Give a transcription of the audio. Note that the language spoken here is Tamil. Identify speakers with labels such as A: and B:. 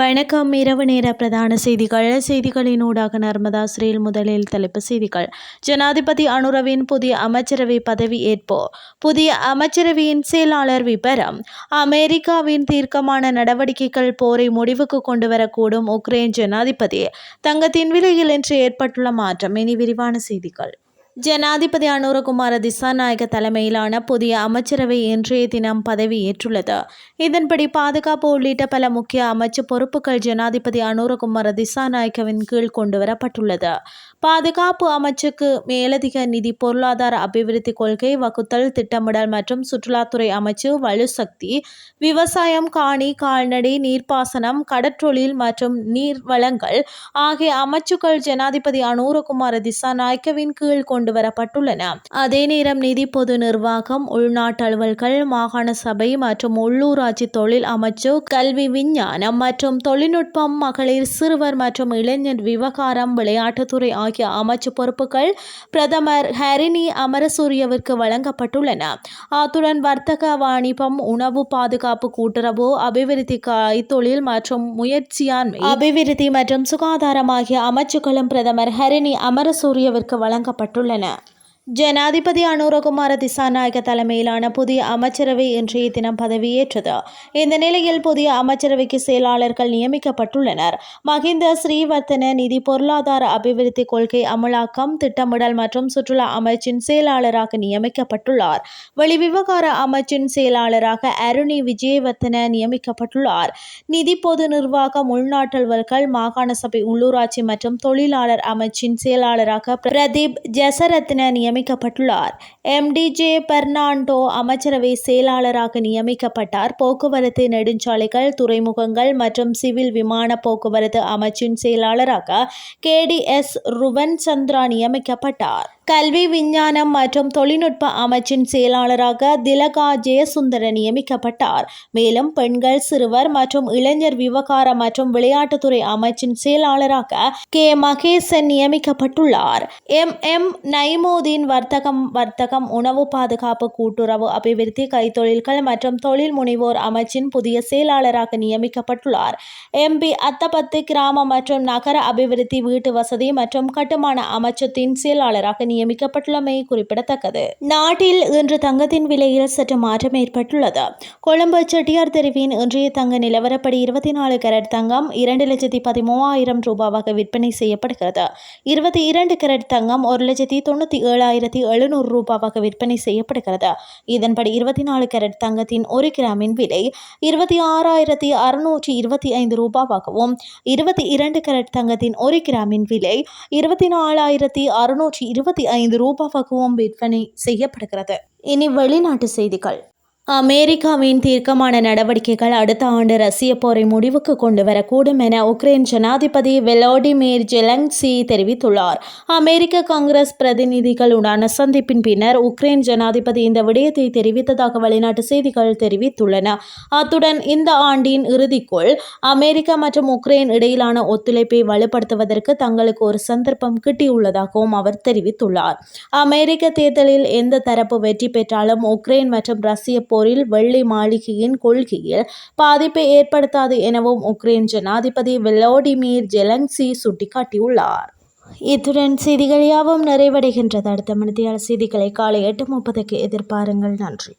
A: வணக்கம். இரவு நேர பிரதான செய்திகள். செய்திகளின் ஊடாக நர்மதா ஸ்ரீல் முதலில் தலைப்பு செய்திகள். ஜனாதிபதி அனுரவின் புதிய அமைச்சரவை பதவி ஏற்பு. புதிய அமைச்சரவையின் செயலாளர் விபரம். அமெரிக்காவின் தீர்க்கமான நடவடிக்கைகள் போரை முடிவுக்கு கொண்டு வரக்கூடும் உக்ரைன் ஜனாதிபதி. தங்கத்தின் விலையில் இன்று ஏற்பட்டுள்ள மாற்றம். இனி விரிவான செய்திகள். ஜனாதிபதி அனுரகுமார திசாநாயக தலைமையிலான புதிய அமைச்சரவை இன்றைய தினம் பதவியேற்றுள்ளது இதன்படி பாதுகாப்பு உள்ளிட்ட பல முக்கிய அமைச்சு பொறுப்புகள் ஜனாதிபதி அனுரகுமார திசாநாயக்கவின் கீழ் கொண்டுவரப்பட்டுள்ளது. பாதுகாப்பு அமைச்சுக்கு மேலதிக நிதி பொருளாதார அபிவிருத்தி கொள்கை வகுத்தல் திட்டமிடல் மற்றும் சுற்றுலாத்துறை அமைச்சு வலுசக்தி விவசாயம் காணி கால்நடை நீர்ப்பாசனம் கடற்றொழில் மற்றும் நீர் வளங்கள் ஆகிய அமைச்சுக்கள் ஜனாதிபதி அனுரகுமார திசாநாயக்கவின் கீழ் கொண்டு வரப்பட்டுள்ளன அதே நேரம் நிதி பொது நிர்வாகம் உள்நாட்டு அலுவல்கள் மாகாண சபை மற்றும் உள்ளூராட்சி தொழில் அமைச்சு கல்வி விஞ்ஞானம் மற்றும் தொழில்நுட்பம் மகளிர் சிறுவர் மற்றும் இளைஞர் விவகாரம் விளையாட்டுத்துறை ஆகிய அமைச்சு பொறுப்புகள் பிரதமர் ஹரினி அமரசூரியவிற்கு வழங்கப்பட்டுள்ளன. அத்துடன் வர்த்தக வாணிபம் உணவு பாதுகாப்பு கூட்டுறவு அபிவிருத்தி கைத்தொழில் மற்றும் முயற்சியாண்மை அபிவிருத்தி மற்றும் சுகாதாரம் ஆகிய அமைச்சுகளும் பிரதமர் ஹரினி அமரசூரியவிற்கு வழங்கப்பட்டுள்ளன. la. ஜனாதிபதி அனுரகுமார திசாநாயக தலைமையிலான புதிய அமைச்சரவை இன்றைய தினம் பதவியேற்றது. இந்த நிலையில் புதிய அமைச்சரவைக்கு செயலாளர்கள் நியமிக்கப்பட்டுள்ளனர். மஹிந்த ஸ்ரீவர்த்தன நிதி பொருளாதார அபிவிருத்தி கொள்கை அமலாக்கம் திட்டமிடல் மற்றும் சுற்றுலா அமைச்சின் செயலாளராக நியமிக்கப்பட்டுள்ளார். வெளிவிவகார அமைச்சின் செயலாளராக அருணி விஜயவர்த்தன நியமிக்கப்பட்டுள்ளார். நிதி பொது நிர்வாகம் உள்நாட்டல்வர்கள் மாகாண சபை உள்ளூராட்சி மற்றும் தொழிலாளர் அமைச்சின் செயலாளராக பிரதீப் ஜசரத்ன நியமிக்கப்பட்டுள்ளார். எம்டிஜே பெர்னாண்டோ அமைச்சரவை செயலாளராக நியமிக்கப்பட்டார். போக்குவரத்து நெடுஞ்சாலைகள் துறைமுகங்கள் மற்றும் சிவில் விமான போக்குவரத்து அமைச்சின் செயலாளராக கேடிஎஸ் ருவன் சந்திரா நியமிக்கப்பட்டார். கல்வி விஞ்ஞானம் மற்றும் தொழில்நுட்ப அமைச்சின் செயலாளராக திலகா ஜெயசுந்தர நியமிக்கப்பட்டார். மேலும் பெண்கள் சிறுவர் மற்றும் இளைஞர் விவகார மற்றும் விளையாட்டுத்துறை அமைச்சின் செயலாளராக கே. மகேசன் நியமிக்கப்பட்டுள்ளார். எம். எம். நைமோதின் வர்த்தகம் வர்த்தகம் உணவு பாதுகாப்பு கூட்டுறவு அபிவிருத்தி கைத்தொழில்கள் மற்றும் தொழில் முனைவோர் அமைச்சின் புதிய செயலாளராக நியமிக்கப்பட்டுள்ளார். எம்பி அத்தபத்து கிராம மற்றும் நகர அபிவிருத்தி வீட்டு வசதி மற்றும் கட்டுமான அமைச்சத்தின் செயலாளராக நியமிக்கப்பட்டுள்ளமை குறிப்பிடத்தக்கது. நாட்டில் இன்று தங்கத்தின் விலையில் சற்று மாற்றம் ஏற்பட்டுள்ளது. கொழும்பு செட்டியார் தெருவின் இன்றைய தங்க நிலவரப்படி இருபத்தி நாலு கேரட் தங்கம் இரண்டு லட்சத்தி பதிமூவாயிரம் ரூபாவாக விற்பனை செய்யப்படுகிறது. இருபத்தி இரண்டு கேரட் தங்கம் ஒரு லட்சத்தி தொண்ணூற்றி ஏழாயிரத்தி எழுநூறு ரூபாவாக விற்பனை செய்யப்படுகிறது. இதன்படி இருபத்தி நாலு கேரட் தங்கத்தின் ஒரு கிராமின் விலை இருபத்தி ஆறாயிரத்தி அறுநூற்றி இருபத்தி ஐந்து ரூபாவாகவும் இருபத்தி இரண்டு கேரட் தங்கத்தின் ஒரு கிராமின் விலை இருபத்தி நாலாயிரத்தி அறுநூற்றி இருபத்தி ஐந்து ரூபாவாகவும் விற்பனை செய்யப்படுகிறது. இனி வெளிநாட்டு செய்திகள். அமெரிக்காவின் தீர்க்கமான நடவடிக்கைகள் அடுத்த ஆண்டு ரஷ்ய போரை முடிவுக்கு கொண்டு வரக்கூடும் என உக்ரைன் ஜனாதிபதி வெலோடிமிர் ஜெலன்சி தெரிவித்துள்ளார். அமெரிக்க காங்கிரஸ் பிரதிநிதிகளுடான சந்திப்பின் பின்னர் உக்ரைன் ஜனாதிபதி இந்த விடயத்தை தெரிவித்ததாக வெளிநாட்டு செய்திகள் தெரிவித்துள்ளன. அத்துடன் இந்த ஆண்டின் இறுதிக்குள் அமெரிக்கா மற்றும் உக்ரைன் இடையிலான ஒத்துழைப்பை வலுப்படுத்துவதற்கு தங்களுக்கு ஒரு சந்தர்ப்பம் கிட்டியுள்ளதாகவும் அவர் தெரிவித்துள்ளார். அமெரிக்க தேர்தலில் எந்த தரப்பு வெற்றி பெற்றாலும் உக்ரைன் மற்றும் ரஷ்ய போர் போரில் வெள்ளை மாளிகையின் கொள்கையில் பாதிப்பை ஏற்படுத்தாது எனவும் உக்ரைன் ஜனாதிபதி வெலோடிமிர் ஜெலன்சி சுட்டிக்காட்டியுள்ளார். இத்துடன் செய்திகள் யாவும் நிறைவடைகின்றது. அடுத்த மணித்தியால செய்திகளை காலை எட்டு முப்பதுக்கு எதிர்பாருங்கள். நன்றி.